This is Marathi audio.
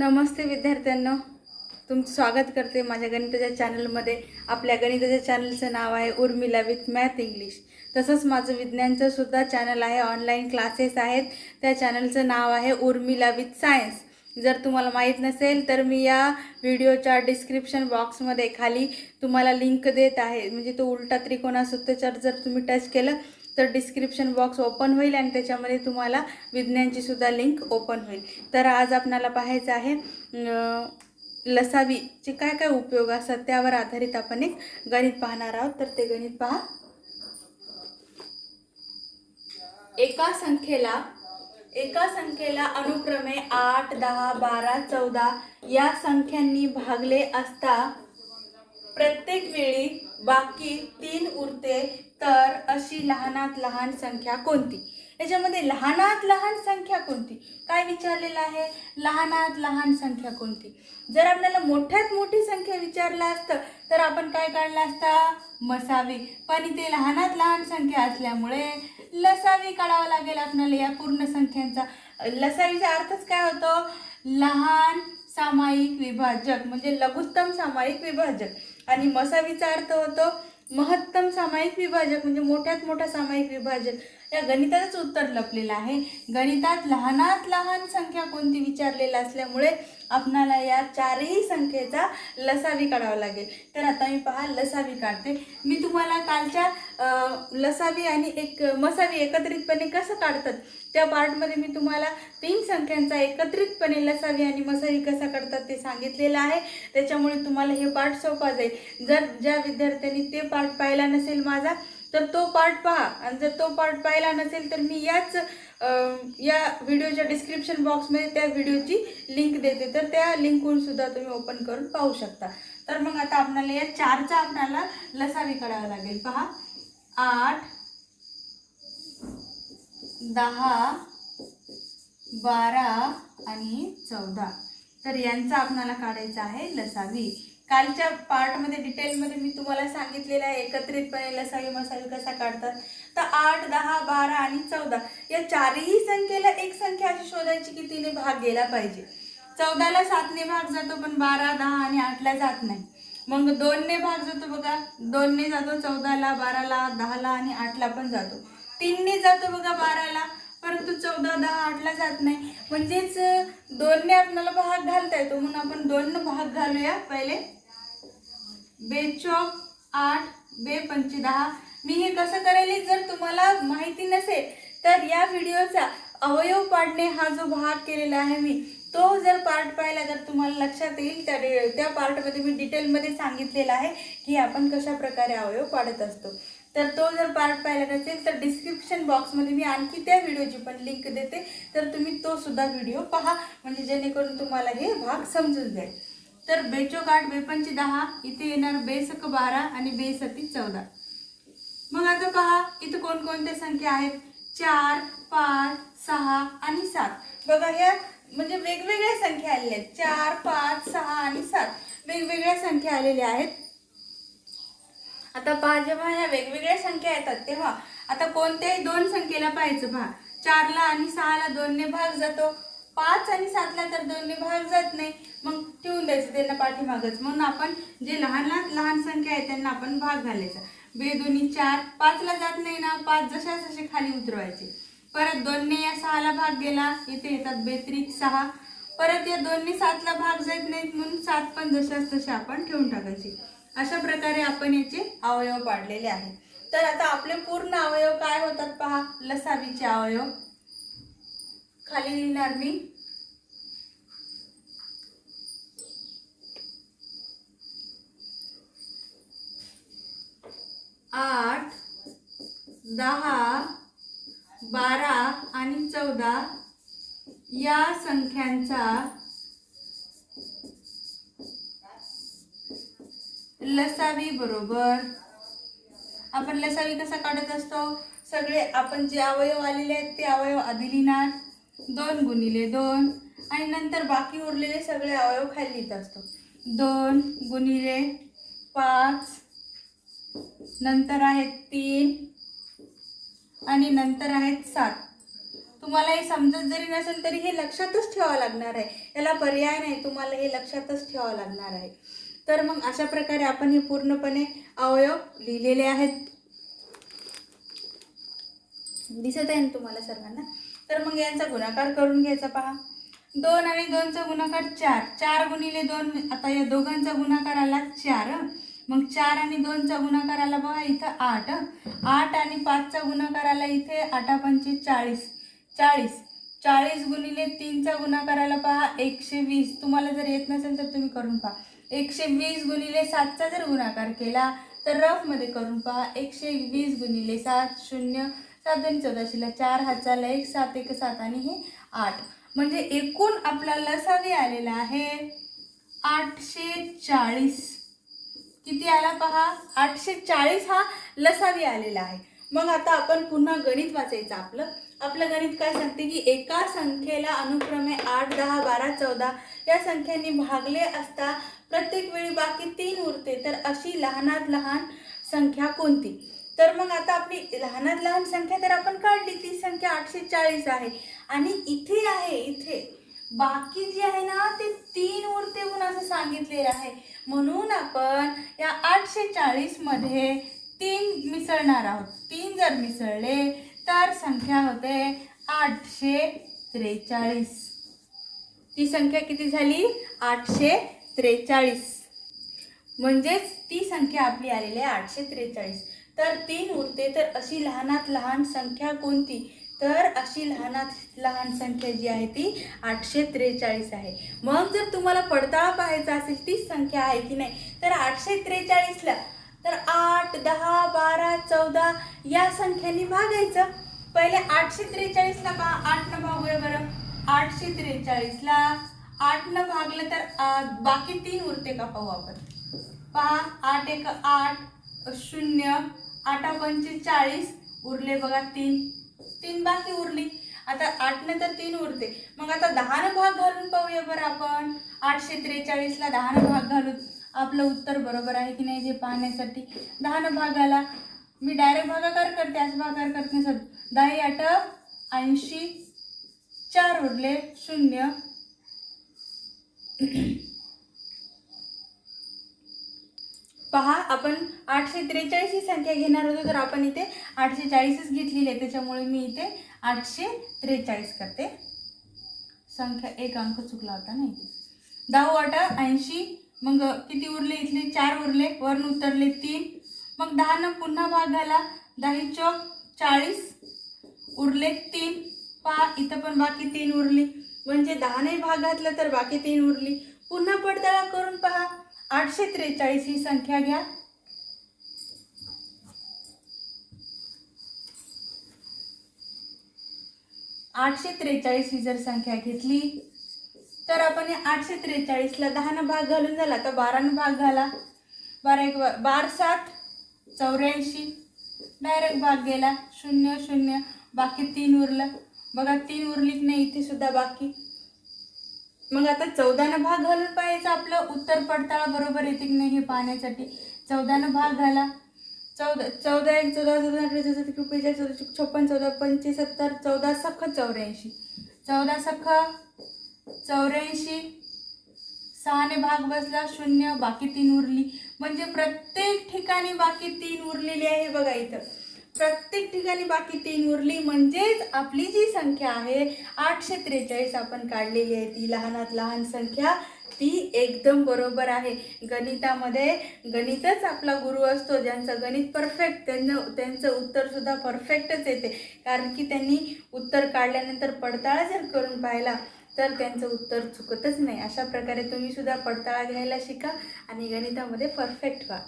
नमस्ते विद्यार्थ्यांनो. तुमचं स्वागत करते माझ्या गणिताच्या चॅनलमध्ये. आपल्या गणिताच्या चॅनलचं नाव आहे उर्मिला विथ मॅथ इंग्लिश. तसंच माझं विज्ञानचंसुद्धा चॅनल आहे ऑनलाईन क्लासेस आहेत. त्या चॅनलचं नाव आहे उर्मिला विथ सायन्स. जर तुम्हाला माहीत नसेल तर मी या व्हिडिओच्या डिस्क्रिप्शन बॉक्समध्ये खाली तुम्हाला लिंक देत आहे. म्हणजे तो उलटा त्रिकोण जर तुम्ही टच केलं तर डिस्क्रिप्शन बॉक्स ओपन होईल आणि त्याच्यामध्ये तुम्हाला विज्ञानची सुद्धा लिंक ओपन होईल. तर आज आपणाला पाहायचं आहे लसावीचे काय काय उपयोग असतात त्यावर आधारित आपण एक गणित पाहणार आहोत. तर ते गणित पहा. एका संख्येला एका संख्येला अनुक्रमे आठ दहा बारा चौदा या संख्यांनी भागले असता प्रत्येक वेळी बाकी तीन उरते तर अशी लहानात लहान संख्या कोणती? याच्यामध्ये लहानात लहान संख्या कोणती? काय विचारलेलं आहे? लहानात लहान संख्या कोणती? जर आपल्याला मोठ्यात मोठी संख्या विचारलं असतं तर आपण काय काढलं असता? मसावी. पण इथे लहानात लहान संख्या असल्यामुळे लसावी काढावं लागेल आपल्याला या पूर्ण संख्यांचा. लसावीचा अर्थच काय होतो? लहान सामायिक विभाजक म्हणजे लघुत्तम सामायिक विभाजक. आणि मसावीचा अर्थ होतो महत्तम सामायिक विभाजक म्हणजे मोठ्यात मोठा सामायिक विभाजक. या गणितातच उत्तर लपलेलं आहे. गणितात लहानात लहान संख्या कोणती विचारलेलं असल्यामुळे आपणाला या चारही संख्येचा लसावी काढावा लागेल. तर आता मी पहा लसावी काढते. मी तुम्हाला कालच्या लसावी आणि एक मसावी एकत्रितपणे कसं काढतात त्या पार्टमध्ये मी तुम्हाला तीन संख्यांचा एकत्रितपणे लसावी आणि मसावी कसा काढतात ते सांगितलेलं आहे. त्याच्यामुळे तुम्हाला हे पार्ट सोपा जाईल. जर ज्या विद्यार्थ्यांनी ते पार्ट पाहिला नसेल माझा तर तो पार्ट पहा. आणि जर तो पार्ट पाहिला नसेल तर मी याच या व्हिडिओच्या डिस्क्रिप्शन बॉक्समध्ये त्या व्हिडिओची लिंक देते. तर त्या लिंकवरून सुद्धा तुम्ही ओपन करून पाहू शकता. तर मग आता आपल्याला या चारचा आपल्याला लसावी काढावा लागेल. पहा. आठ दहा बारा आणि चौदा. तर यांचा आपणाला काढायचा आहे लसावी. कालच्या पार्टमध्ये डिटेलमध्ये मी तुम्हाला सांगितलेलं आहे एकत्रितपणे लसावी मसावी कसा काढतात. तर आठ दहा बारा आणि चौदा या चारही संख्येला एक संख्या अशी शोधायची की तिने भाग गेला पाहिजे. चौदाला सातने भाग जातो पण बारा दहा आणि आठला जात नाही. मग दोनने भाग जातो बघा. दोनने जातो चौदाला बाराला दहाला आणि आठला पण जातो. तीनने जातो बघा बाराला. परंतु चौदा दहा आठला जात नाही. म्हणजेच दोनने आपल्याला भाग घालता येतो. म्हणून आपण दोन भाग घालूया. पहिले बेचौक आठ बे पंची दहा मी हे कसं करेल जर तुम्हाला माहिती नसेल तर या व्हिडिओचा अवयव पाडणे हा जो भाग केलेला आहे मी तो जर पार्ट पाहिला तर तुम्हाला लक्षात येईल. त्या डे- त्या पार्टमध्ये मी डिटेलमध्ये सांगितलेलं आहे की आपण कशा प्रकारे अवयव पाडत असतो. तर तो जर पार्ट पाहिला नसेल तर डिस्क्रिप्शन बॉक्समध्ये मी आणखी त्या व्हिडिओची पण लिंक देते. तर तुम्ही तो सुद्धा व्हिडिओ पहा म्हणजे जेणेकरून तुम्हाला हे भाग समजून जाईल. तर बेचोक आठ बेपंची दहा इथे येणार बेसक बारा आणि बेसती चौदा. मग आता पहा इथे कोणकोणत्या संख्या आहेत? चार पाच सहा आणि सात. बघा ह्या म्हणजे वेगवेगळ्या संख्या आलेल्या आहेत. चार पाच सहा आणि सात. वेगवेगळ्या संख्या आलेल्या आहेत. आता पहा जेव्हा ह्या वेगवेगळ्या संख्या येतात तेव्हा आता कोणत्याही दोन संख्येला पाहायचं पहा. चारला आणि सहाला दोनने भाग जातो. पाच आणि सातला तर दोनने भाग जात नाही. मग ठेवून द्यायचं त्यांना पाठीमागच. म्हणून आपण जे लहान लहान लहान संख्या आहे त्यांना आपण भाग घालायचा. बेदोनी चार पाचला जात नाही ना पाच जशा तसे खाली उतरवायचे. परत दोनने या सहाला भाग गेला इथे येतात बेत्रिक सहा. परत या दोन्ही सातला भाग जात नाहीत म्हणून सात पण जशाच तसे आपण ठेवून टाकायचे. अशा प्रकारे आपण याचे अवयव पाडलेले आहेत. तर आता आपले पूर्ण अवयव काय होतात पहा? लसावीचे अवयव. खाली लिहिणार मी. आठ दहा बारा आणि चौदा या संख्यांचा लसावी बरोबर. आपण लसावी कसा काढत असतो? सगळे आपण जे अवयव आलेले आहेत ते अवयव आधी लिहिणार. दोन गुणिले दोन. आणि नंतर बाकी उरलेले सगळे अवयव खाली लिहित असतो. दोन गुणिले पाच. नंतर आहेत तीन. आणि नंतर आहेत सात. तुम्हाला हे समजत जरी नसेल तरी हे लक्षातच ठेवावं लागणार आहे. याला पर्याय नाही तुम्हाला हे लक्षातच ठेवावं लागणार आहे. तर मग अशा प्रकारे आपण हे पूर्णपणे अवयव लिहिलेले आहेत. दिसत आहे ना तुम्हाला सर्वांना? तर मग यांचा गुणाकार करून घ्यायचा पहा. दोन आणि दोनचा गुणाकार चार. चार गुणिले दोन आता या दोघांचा गुणाकार आला चार. मग चार आणि दोनचा गुणाकार आला बघा इथं आठ. आठ आणि पाचचा गुणाकार आला इथे आठा पंचे चाळीस. चाळीस. चाळीस गुणिले तीनचा गुणाकार आला पहा एकशे वीस. तुम्हाला जर येत नसेल तर तुम्ही करून पहा. एकशे वीस गुणिले सातचा जर गुणाकार केला तर रफमध्ये करून पहा. एकशे वीस गुणिले सात शून्य. सात दोन चौदाशीला चार हाताला एक सात एक सात आणि हे आठ. म्हणजे एकूण आपला लसावी आलेला आहे. आठशे चाळीस. किती आला पहा? आठशे चाळीस हा लसावी आलेला आहे. मग आता आपण पुन्हा गणित वाचायचं आपलं. आपलं गणित काय सांगते की एका संख्येला अनुक्रमे आठ दहा बारा चौदा या संख्यांनी भागले असता प्रत्येक वेळी बाकी तीन उरते. तर अशी लहानात लहान संख्या कोणती? तर मग आता आपली लहानात लहान संख्या तर आपण काढली ती संख्या आठशे चाळीस आहे. आणि इथे आहे इथे. बाकी जी आहे ना ते तीन उरते म्हणून असं सांगितलेलं आहे. म्हणून आपण या आठशे चाळीसमध्ये तीन मिसळणार आहोत. तीन जर मिसळले तर संख्या होते आठशे त्रेचाळीस. ती संख्या किती झाली? आठशे त्रेचाळीस. म्हणजेच ती संख्या आपली आलेली आहे आठशे त्रेचाळीस. तर तीन उरते तर अशी लहानात लहान संख्या कोणती? तर अशी लहानात लहान संख्या जी आहे ती आठशे त्रेचाळीस आहे. मग जर तुम्हाला पडताळा पाहायचा असेल तीच संख्या आहे की नाही? तर आठशे त्रेचाळीसला तर आठ दहा बारा चौदा या संख्यांनी भागायचं. पहिले आठशे त्रेचाळीसला पहा. आठनं भागूया बरं. आठशे त्रेचाळीसला आठनं भागलं तर आ, बाकी तीन उरते का पाहू आपण? पहा. आठ एक आठ शून्य आठा पंचेचाळीस उरले बघा तीन. तीन बाकी उरली. आता आठने तर तीन उरते. मग आता दहानं भाग घालून पाहूया बरं आपण. आठशे त्रेचाळीसला दहानं भाग घालून. आपलं उत्तर बरोबर आहे की नाही हे पाहण्यासाठी. दहानं भागाला मी डायरेक्ट भागाकार करते आज भागाकार करत नाही सर. दहा आठ ऐंशी चार उरले शून्य. पहा आपण आठशे त्रेचाळीस ही संख्या घेणार होतो तर आपण इथे आठशे चाळीसच घेतलेली आहे. त्याच्यामुळे मी इथे आठशे त्रेचाळीस करते. संख्या एक अंक चुकला होता ना इथे. दहा वाटा ऐंशी मग किती उरले इथले? चार उरले वरून उतरले तीन. मग दहानं पुन्हा भाग घाला दही चौक चाळीस उरले तीन. पहा इथं पण बाकी तीन उरली. म्हणजे दहाने भाग घातला तर बाकी तीन उरली. पुन्हा पडताळा करून पहा. आठशे त्रेचाळीस ही संख्या घ्या. आठशे त्रेचाळीस ही जर संख्या घेतली तर आपण या आठशे त्रेचाळीसला दहानं भाग घालून झाला तर बारानं भाग घाला बारा एक बार सात चौऱ्याऐंशी डायरेक्ट भाग गेला. शून्य शून्य. बाकी तीन उरलं. बघा तीन उरली की नाही इथे सुद्धा बाकी. मग आता चौदानं भाग घालून पाहायचं आपलं. उत्तर पडताळा बरोबर येते की नाही हे पाहण्यासाठी. चौदानं भाग घाला. चौदा चौदा एक चौदा चौदा अठरा चौदा त्रिक बेचाळीस चौदा छप्पन चौदा पंचे सत्तर चौदा सख चौऱ्याऐंशी. चौदा सख चौऱ्याऐंशी. सहाने भाग बसला शून्य बाकी तीन उरली. म्हणजे प्रत्येक ठिकाणी बाकी तीन उरलेली आहे बघा इथं. प्रत्येक ठिकाणी बाकी तीन उरली म्हणजेच आपली जी संख्या आहे आठशे त्रेचाळीस आपण काढलेली आहे. ती लहानात लहान संख्या ती एकदम बरोबर आहे. गणितामध्ये गणितच आपला गुरु असतो. ज्यांचं गणित परफेक्ट त्यांना त्यांचं उत्तरसुद्धा परफेक्टच येते. कारण की त्यांनी उत्तर काढल्यानंतर पडताळा जर करून पाहिला तर त्यांचं उत्तर चुकतच नाही. अशा प्रकारे तुम्ही सुद्धा पडताळा घ्यायला शिका आणि गणितामध्ये परफेक्ट व्हा.